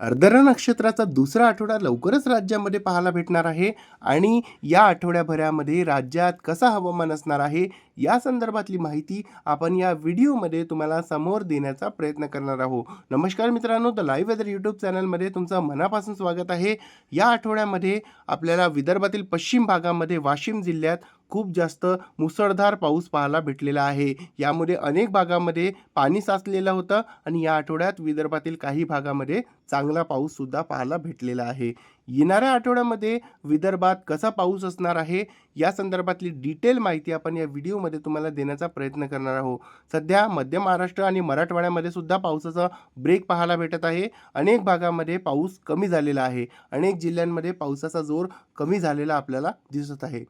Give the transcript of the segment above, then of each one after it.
अर्धरा नक्षत्राचा दुसरा आठवडा लवकरच राज्यामध्ये पाहायला भेटणार आहे आणि या आठवड्याभरामध्ये राज्यात कसा हवामान असणार आहे या संदर्भातली माहिती आपण या व्हिडिओमध्ये तुम्हाला समोर देण्याचा प्रयत्न करणार आहोत. नमस्कार मित्रांनो द लाईव्ह वेदर यूट्यूब चॅनलमध्ये तुमचं मनापासून स्वागत आहे. या आठवड्यामध्ये आपल्याला विदर्भातील पश्चिम भागामध्ये वाशिम जिल्ह्यात खूप जास्त मुसळधार पाऊस पाहायला भेटलेला आहे. यामुळे अनेक भागामध्ये पाणी साचलेलं होतं आणि या आठवड्यात विदर्भातील काही भागामध्ये चांगला पाऊससुद्धा पाहायला भेटलेला आहे. येणाऱ्या आठवड्यामध्ये विदर्भात कसा पाऊस असणार आहे या संदर्भातली डिटेल माहिती आपण या व्हिडिओमध्ये तुम्हाला देण्याचा प्रयत्न करणार आहोत. सध्या मध्य महाराष्ट्र आणि मराठवाड्यामध्ये सुद्धा पावसाचा ब्रेक पाहायला भेटत आहे. अनेक भागामध्ये पाऊस कमी झालेला आहे. अनेक जिल्ह्यांमध्ये पावसाचा जोर कमी झालेला आपल्याला दिसत आहे.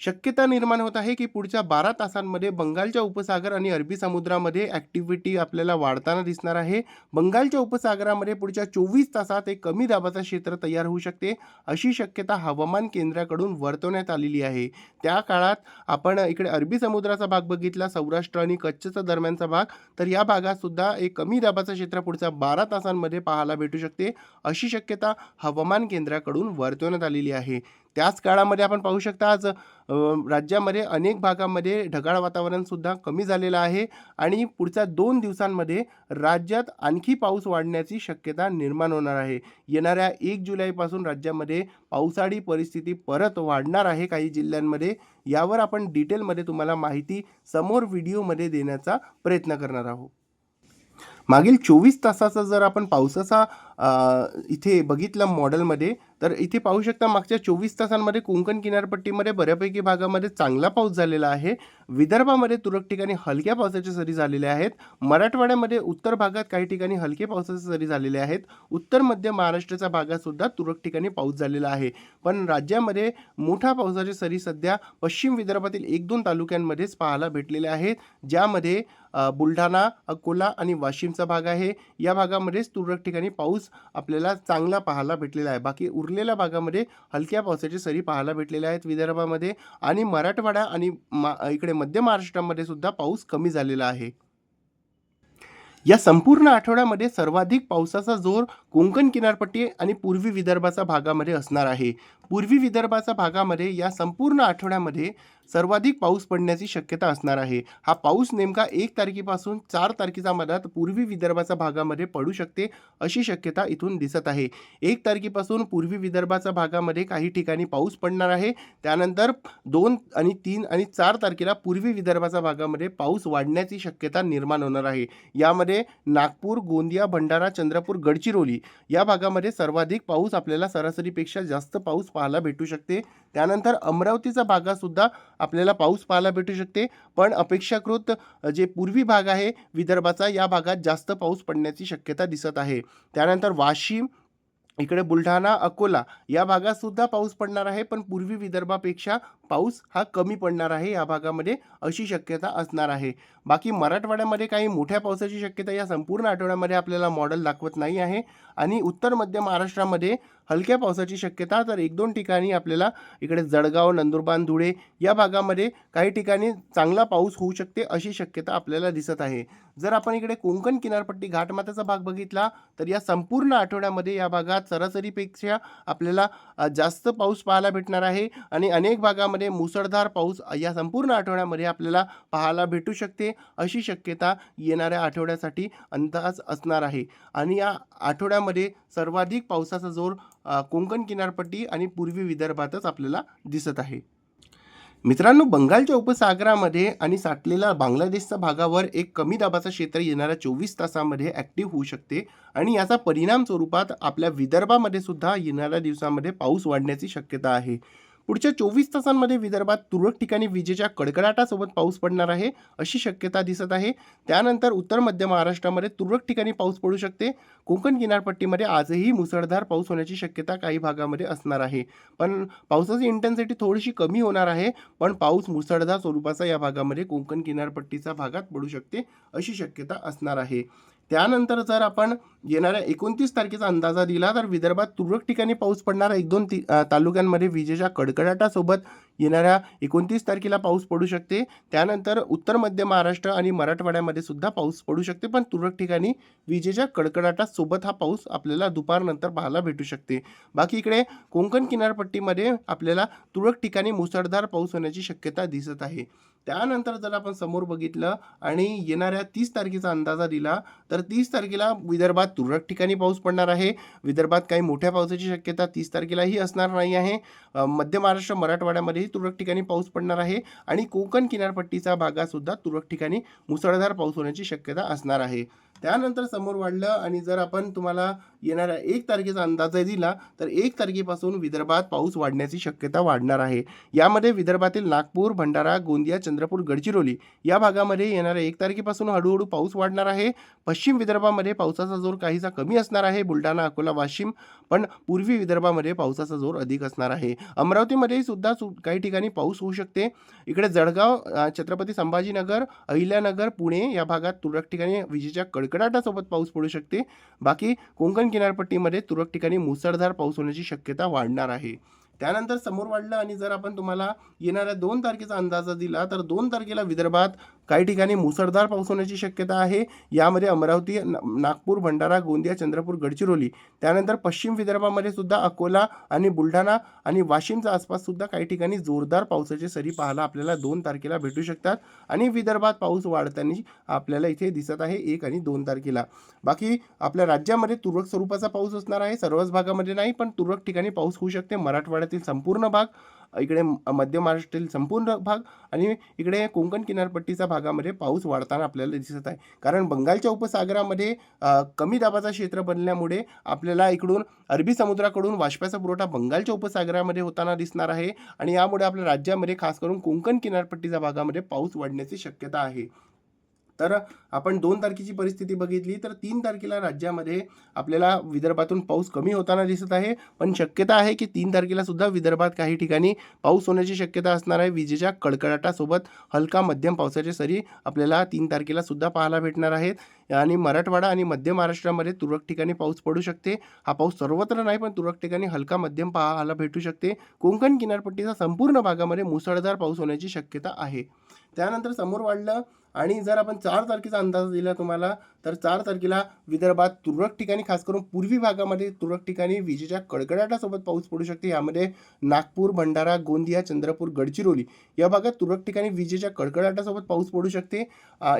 शक्यता निर्माण होत आहे की पुढच्या बारा तासांमध्ये बंगालच्या उपसागर आणि अरबी समुद्रामध्ये ॲक्टिव्हिटी आपल्याला वाढताना दिसणार आहे. बंगालच्या उपसागरामध्ये पुढच्या चोवीस तासात एक कमी दाबाचं क्षेत्र तयार होऊ शकते अशी शक्यता हवामान केंद्राकडून वर्तवण्यात आलेली आहे. त्या काळात आपण इकडे अरबी समुद्राचा भाग बघितला सौराष्ट्र आणि कच्छचा दरम्यानचा भाग. तर या भागात सुद्धा एक कमी दाबाचं क्षेत्र पुढच्या बारा तासांमध्ये पाहायला भेटू शकते अशी शक्यता हवामान केंद्राकडून वर्तवण्यात आलेली आहे. त्याच काळामध्ये आपण पाहू शकता आज राज्यामध्ये अनेक भागामध्ये ढगाळ वातावरणसुद्धा कमी झालेलं आहे आणि पुढच्या दोन दिवसांमध्ये राज्यात आणखी पाऊस वाढण्याची शक्यता निर्माण होणार आहे. येणाऱ्या एक जुलैपासून राज्यामध्ये पावसाळी परिस्थिती परत वाढणार आहे काही जिल्ह्यांमध्ये. यावर आपण डिटेलमध्ये तुम्हाला माहिती समोर व्हिडिओमध्ये देण्याचा प्रयत्न करणार आहोत. मागील चोवीस तासाचा जर आपण पावसाचा इथे बघितलं मॉडेलमध्ये तर इथे पाहू शकता मागच्या चोवीस तासांमध्ये कोंकण किनारपट्टीमध्ये बऱ्यापैकी भागामध्ये चांगला पाऊस झालेला आहे. विदर्भामध्ये तुरळक ठिकाणी हलक्या पावसाच्या सरी झालेल्या आहेत. मराठवाड्यामध्ये उत्तर भागात काही ठिकाणी हलके पावसाच्या सरी झालेल्या आहेत. उत्तर मध्य महाराष्ट्राच्या भागातसुद्धा तुरळक ठिकाणी पाऊस झालेला आहे. पण राज्यामध्ये मोठ्या पावसाच्या सरी सध्या पश्चिम विदर्भातील एक दोन तालुक्यांमध्येच पाहायला भेटलेल्या आहेत. ज्यामध्ये बुलढाणा अकोला आणि वाशिमचा भाग आहे. या भागामध्येच तुरळक ठिकाणी पाऊस आपल्याला चांगला पाहायला भेटलेला आहे. बाकी उरलेल्या भागामध्ये हलक्या पावसाचे सरी पाहायला भेटलेल्या आहेत विदर्भामध्ये आणि मराठवाडा आणि मा इकडे मध्य महाराष्ट्रामध्ये सुद्धा पाऊस कमी झालेला आहे. या संपूर्ण आठवड्यामध्ये सर्वाधिक पावसाचा जोर कोकण किनारपट्टी आणि पूर्वी विदर्भाचा भागामध्ये असणार आहे. पूर्वी विदर्भाच्या भागामध्ये या संपूर्ण आठवड्यामध्ये सर्वाधिक पाऊस पडण्याची शक्यता असणार आहे. हा पाऊस नेमका एक तारखेपासून चार तारखेचा मधात पूर्वी विदर्भाच्या भागामध्ये पडू शकते अशी शक्यता इथून दिसत आहे. एक तारखेपासून पूर्वी विदर्भाच्या भागामध्ये काही ठिकाणी पाऊस पडणार आहे. त्यानंतर दोन आणि तीन आणि चार तारखेला पूर्वी विदर्भाच्या भागामध्ये पाऊस वाढण्याची शक्यता निर्माण होणार आहे. यामध्ये नागपूर गोंदिया भंडारा चंद्रपूर गडचिरोली या भागामध्ये सर्वाधिक पाऊस आपल्याला सरासरीपेक्षा जास्त पाऊस पाहायला भेटू शकते. त्यानंतर अमरावतीचा भागासुद्धा आपल्याला पाऊस पाहायला भेटू शकते. पण अपेक्षाकृत जे पूर्वी भाग आहे विदर्भाचा या भागात जास्त पाऊस पडण्याची शक्यता दिसत आहे. त्यानंतर वाशिम इकडे बुलढाणा अकोला या भागात सुद्धा पाऊस पडणार आहे. पण पूर्वी विदर्भापेक्षा पाऊस हा कमी पडणार आहे या भागामध्ये अशी शक्यता असणार आहे. बाकी मराठवाड्यामध्ये काही मोठ्या पावसाची शक्यता या संपूर्ण आठवड्यामध्ये आपल्याला मॉडेल दाखवत नाही आहे. आणि उत्तर मध्य महाराष्ट्रामध्ये हलक्या पावसाची शक्यता तर एक दोन ठिकाणी आपल्याला इकडे जळगाव नंदुरबार धुळे या भागामध्ये काही ठिकाणी चांगला पाऊस होऊ शकते अशी शक्यता आपल्याला दिसत आहे. जर आपण इकडे कोंकण किनारपट्टी घाटमाथ्याचा भाग बघितला तर या संपूर्ण आठवड्यामध्ये या भागात सरासरीपेक्षा आपल्याला जास्त पाऊस पाहायला भेटणार आहे. आणि अनेक भागामध्ये मुसळधार पाऊस या संपूर्ण आठवड्यामध्ये आपल्याला पाहायला भेटू शकते. अशी शक्यता येणाऱ्या आठवड्यासाठी अंदाज असणार आहे. आणि या आठवड्यामध्ये सर्वाधिक पावसाचा जोर कोंकण किनारपट्टी आणि पूर्वी विदर्भातच आपल्याला दिसत आहे. मित्रांनो बंगालच्या उपसागरामध्ये आणि साठलेल्या बांगलादेशच्या भागावर एक कमी दाबाचं क्षेत्र येणाऱ्या चोवीस तासामध्ये ॲक्टिव्ह होऊ शकते. आणि याचा परिणाम स्वरूपात आपल्या विदर्भामध्ये सुद्धा येणाऱ्या दिवसामध्ये पाऊस वाढण्याची शक्यता आहे. पुढच्या चोवीस तासांमध्ये विदर्भात तुरळक ठिकाणी विजेच्या कडकडाटासोबत पाऊस पडणार आहे अशी शक्यता दिसत आहे. त्यानंतर उत्तर मध्य महाराष्ट्रामध्ये तुरळक ठिकाणी पाऊस पडू शकते. कोकण किनारपट्टीमध्ये आजही मुसळधार पाऊस होण्याची शक्यता काही भागामध्ये असणार आहे. पण पावसाची इंटेन्सिटी थोडीशी कमी होणार आहे पण पाऊस मुसळधार स्वरूपाचा या भागामध्ये कोकण किनारपट्टीच्या भागात पडू शकते अशी शक्यता असणार आहे. त्यानंतर जर आपण येणाऱ्या एकोणतीस तारखेचा अंदाजा दिला तर विदर्भात तुरळक ठिकाणी पाऊस पडणारा. एक दोन ती तालुक्यांमध्ये विजेच्या कडकडाटासोबत येणाऱ्या एकोणतीस तारखेला पाऊस पडू शकते. त्यानंतर उत्तर मध्य महाराष्ट्र आणि मराठवाड्यामध्ये सुद्धा पाऊस पडू शकते. पण तुरळक ठिकाणी विजेच्या कडकडाटासोबत हा पाऊस आपल्याला दुपारनंतर पाहायला भेटू शकते. बाकी इकडे कोकण किनारपट्टीमध्ये आपल्याला तुरळक ठिकाणी मुसळधार पाऊस होण्याची शक्यता दिसत आहे. त्यानंतर जर आपण समोर बघितलं आणि येणाऱ्या तीस तारखेचा अंदाजा दिला तर तीस तारखेला विदर्भात तुरळक ठिकाणी पाऊस पडणार आहे. विदर्भात काही मोठ्या पावसाची शक्यता तीस तारखेलाही असणार नाही आहे. मध्य महाराष्ट्र मराठवाड्यामध्ये मराठवाड्यामध्येही तुरळक ठिकाणी पाऊस पडणार आहे आणि कोकण किनारपट्टीचा भागातसुद्धा तुरळक ठिकाणी मुसळधार पाऊस होण्याची शक्यता असणार आहे. त्यानंतर समोर वाढलं आणि जर आपण तुम्हाला येणाऱ्या एक तारखेचा अंदाज दिला तर एक तारखेपासून विदर्भात पाऊस वाढण्याची शक्यता वाढणार आहे. यामध्ये विदर्भातील नागपूर भंडारा गोंदिया चंद्रपूर गडचिरोली या भागामध्ये येणाऱ्या एक तारखेपासून हळूहळू पाऊस वाढणार आहे. पश्चिम विदर्भामध्ये पावसाचा जोर काहीसा कमी असणार आहे बुलढाणा अकोला वाशिम पण पूर्वी विदर्भामध्ये पावसाचा जोर अधिक असणार आहे. अमरावतीमध्येही सुद्धा सु काही ठिकाणी पाऊस होऊ शकते. इकडे जळगाव छत्रपती संभाजीनगर अहिल्यानगर पुणे या भागात तुरळक ठिकाणी विजेच्या कडकडाटासोबत पाऊस पडू शकते. बाकी कोकण किनारपट्टीमध्ये तुरळक ठिकाणी मुसळधार पाऊस होण्याची शक्यता वाढणार आहे. त्यानंतर समोर वाढलं आणि जर आपण तुम्हाला येणाऱ्या दोन तारखेचा अंदाजा दिला तर दोन तारखेला विदर्भात काही ठिकाणी मुसळधार पाऊस होण्याची शक्यता आहे. यामध्ये अमरावती ना- नागपूर भंडारा गोंदिया चंद्रपूर गडचिरोली त्यानंतर पश्चिम विदर्भामध्ये सुद्धा अकोला आणि बुलढाणा आणि वाशिमच्या आसपास सुद्धा काही ठिकाणी जोरदार पावसाचे सरी पाहायला आपल्याला दोन तारखेला भेटू शकतात आणि विदर्भात पाऊस वाढताना आपल्याला इथे दिसत आहे एक आणि दोन तारखेला. बाकी आपल्या राज्यामध्ये तुरळक स्वरूपाचा पाऊस असणार आहे सर्वच भागामध्ये नाही पण तुरळक ठिकाणी पाऊस होऊ शकते. मराठवाड्यातील संपूर्ण भाग इकडे मध्य महाराष्ट्रातील संपूर्ण भाग आणि इकडे कोकण किनारपट्टीच्या भागामध्ये पाऊस वाढताना आपल्याला दिसत आहे. कारण बंगालच्या उपसागरामध्ये कमी दाबाचा क्षेत्र बनल्यामुळे आपल्याला इकडून अरबी समुद्राकडून वाष्पाचा पुरवठा बंगालच्या उपसागरामध्ये होताना दिसणार आहे. आणि यामुळे आपल्या राज्यामध्ये खास करून कोकण किनारपट्टीच्या भागामध्ये पाऊस वाढण्याची शक्यता आहे. तर आपण दोन तारखेची परिस्थिती बघितली तर तीन तारखेला राज्यामध्ये आपल्याला विदर्भातून पाऊस कमी होताना दिसत आहे. पण शक्यता आहे की तीन तारखेला सुद्धा विदर्भात काही ठिकाणी पाऊस होण्याची शक्यता असणार आहे. विजेच्या कडकडाटासोबत हलका मध्यम पावसाचे सरी आपल्याला तीन तारखेला सुद्धा पाहायला भेटणार आहेत. आणि मराठवाडा आणि मध्य महाराष्ट्रामध्ये तुरळक ठिकाणी पाऊस पडू शकते. हा पाऊस सर्वत्र नाही पण तुरळक ठिकाणी हलका मध्यम पाहायला भेटू शकते. कोकण किनारपट्टीचा संपूर्ण भागामध्ये मुसळधार पाऊस होण्याची शक्यता आहे. त्यानंतर समोर वाढलं आणि जर आपण चार तारखेचा अंदाज दिला तुम्हाला तर चार तारखेला विदर्भात तुरळक ठिकाणी खास करून पूर्वी भागामध्ये तुरळक ठिकाणी विजेच्या कडकडाटासोबत पाऊस पडू शकते. यामध्ये नागपूर भंडारा गोंदिया चंद्रपूर गडचिरोली या भागात तुरळक ठिकाणी विजेच्या कडकडाटासोबत पाऊस पडू शकते.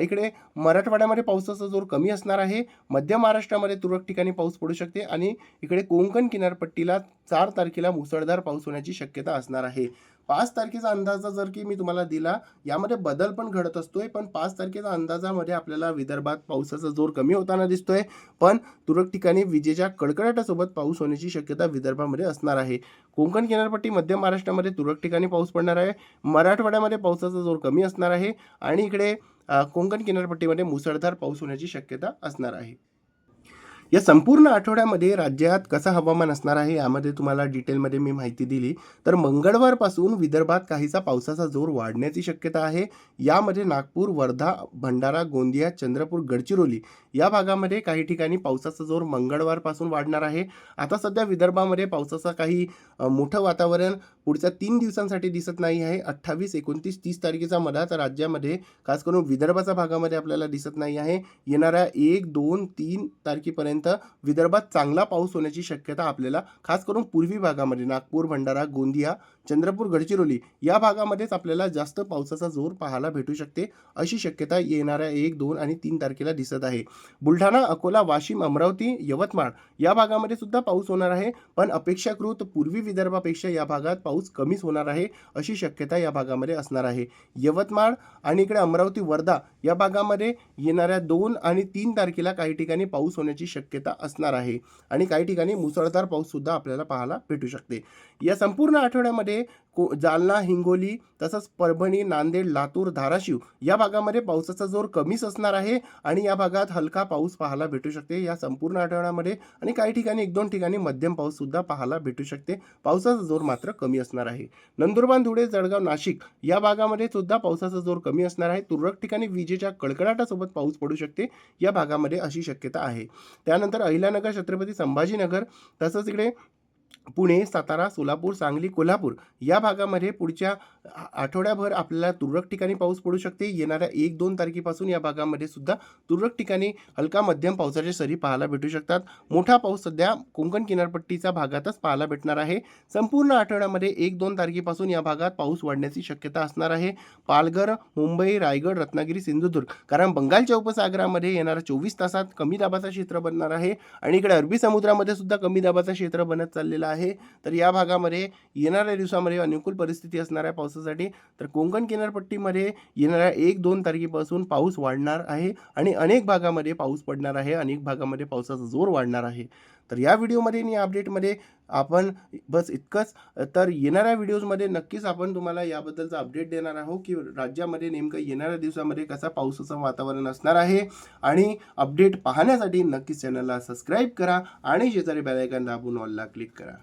इकडे मराठवाड्यामध्ये पावसाचा जोर कमी असणार आहे. मध्य महाराष्ट्रामध्ये तुरळक ठिकाणी पाऊस पडू शकते आणि इकडे कोंकण किनारपट्टीला चार तारखेला मुसळधार पाऊस होण्याची शक्यता असणार आहे. पाच तारखेचा अंदाजा जर की मी तुम्हाला दिला यामध्ये बदल पण घडत असतोय पण पाच तारखेचा अंदाजामध्ये आपल्याला विदर्भात पावसाचा जोर कमी होताना दिसतोय. पण तुरळक ठिकाणी विजेच्या कडकडाटासोबत पाऊस होण्याची शक्यता विदर्भामध्ये असणार आहे. कोकण किनारपट्टी मध्य महाराष्ट्रामध्ये तुरळक ठिकाणी पाऊस पडणार आहे. मराठवाड्यामध्ये पावसाचा जोर कमी असणार आहे. आणि इकडे कोकण किनारपट्टीमध्ये मुसळधार पाऊस होण्याची शक्यता असणार आहे. या संपूर्ण आठवड्यामध्ये राज्यात कसं हवामान असणार आहे यामध्ये तुम्हाला डिटेलमध्ये मी माहिती दिली. तर मंगळवारपासून विदर्भात काहीसा पावसाचा जोर वाढण्याची शक्यता आहे. यामध्ये नागपूर वर्धा भंडारा गोंदिया चंद्रपूर गडचिरोली या भागामध्ये काही ठिकाणी पावसाचा जोर मंगळवारपासून वाढणार आहे. आता सध्या विदर्भामध्ये पावसाचा काही मोठं वातावरण पुढच्या तीन दिवसांसाठी दिसत नाही आहे. अठ्ठावीस एकोणतीस तीस तारखेचा मधात राज्यामध्ये खास करून विदर्भाच्या भागामध्ये आपल्याला दिसत नाही आहे. येणाऱ्या एक दोन तीन तारखेपर्यंत विदर्भात चांगला पाऊस होण्याची शक्यता आपल्याला खास करून पूर्वी भागामध्ये नागपूर भंडारा गोंदिया चंद्रपूर गडचिरोली या भागामध्येच आपल्याला जास्त पावसाचा जोर पाहायला भेटू शकते अशी शक्यता येणाऱ्या एक दोन आणि तीन तारखेला दिसत आहे. बुलढाणा अकोला वाशिम अमरावती यवतमाळ या भागामध्ये सुद्धा पाऊस होणार आहे पण अपेक्षाकृत पूर्वी विदर्भापेक्षा या भागात पाऊस कमीच होणार आहे अशी शक्यता या भागामध्ये असणार आहे. यवतमाळ आणि इकडे अमरावती वर्धा या भागामध्ये येणाऱ्या दोन आणि तीन तारखेला काही ठिकाणी पाऊस होण्याची शक्यता शक्यता असणार आहे. आणि काही ठिकाणी मुसळधार पाऊस सुद्धा आपल्याला पाहायला भेटू शकते. या संपूर्ण आठवड्यामध्ये को जालना हिंगोली तसंच परभणी नांदेड लातूर धाराशिव या भागामध्ये पावसाचा जोर कमीच असणार आहे आणि या भागात हलका पाऊस पाहायला भेटू शकते. या संपूर्ण आठवड्यामध्ये आणि काही ठिकाणी एक दोन ठिकाणी मध्यम पाऊससुद्धा पाहायला भेटू शकते. पावसाचा जोर मात्र कमी असणार आहे. नंदुरबार धुळे जळगाव नाशिक या भागामध्ये सुद्धा पावसाचा जोर कमी असणार आहे. तुरळक ठिकाणी विजेच्या कडकडाटासोबत पाऊस पडू शकते. या भागामध्ये अशी शक्यता आहे. त्यानंतर अहिल्यानगर छत्रपती संभाजीनगर तसंच इकडे पुणे सातारा सोलापूर सांगली कोल्हापूर या भागामध्ये पुढच्या आठवड्याभर आपल्याला तुरळक ठिकाणी पाऊस पडू शकते. येणाऱ्या एक दोन तारखेपासून या भागामध्ये सुद्धा तुरळक ठिकाणी हलका मध्यम पावसाच्या सरी पाहायला भेटू शकतात. मोठा पाऊस सध्या कोकण किनारपट्टीच्या भागातच पाहायला भेटणार आहे. संपूर्ण आठवड्यामध्ये एक दोन तारखेपासून या भागात पाऊस वाढण्याची शक्यता असणार आहे. पालघर मुंबई रायगड रत्नागिरी सिंधुदुर्ग कारण बंगालच्या उपसागरामध्ये येणाऱ्या चोवीस तासात कमी दाबाचा क्षेत्र बनणार आहे आणि इकडे अरबी समुद्रामध्ये सुद्धा कमी दाबाचा क्षेत्र बनत चाललेला आहे. आहे. तर या भागामध्ये येणाऱ्या दिवसामध्ये अनुकूल परिस्थिती असणार आहे पावसासाठी तर कोकण किनारपट्टीमध्ये येणाऱ्या एक दोन तारखेपासून पाऊस वाढणार आहे आणि अनेक भागामध्ये पाऊस पडणार आहे. अनेक भागामध्ये पावसाचा जोर वाढणार आहे. तर या व्हिडिओमध्ये आणि या अपडेटमध्ये आपण बस इतकंच. तर येणाऱ्या व्हिडिओजमध्ये नक्कीच आपण तुम्हाला याबद्दलचा अपडेट देणार आहोत की राज्यामध्ये नेमकं येणाऱ्या दिवसामध्ये कसा पावसाचं वातावरण असणार आहे. आणि अपडेट पाहण्यासाठी नक्कीच चॅनलला सबस्क्राईब करा आणि शेजारी बॅलायकन दाबून ऑलला क्लिक करा.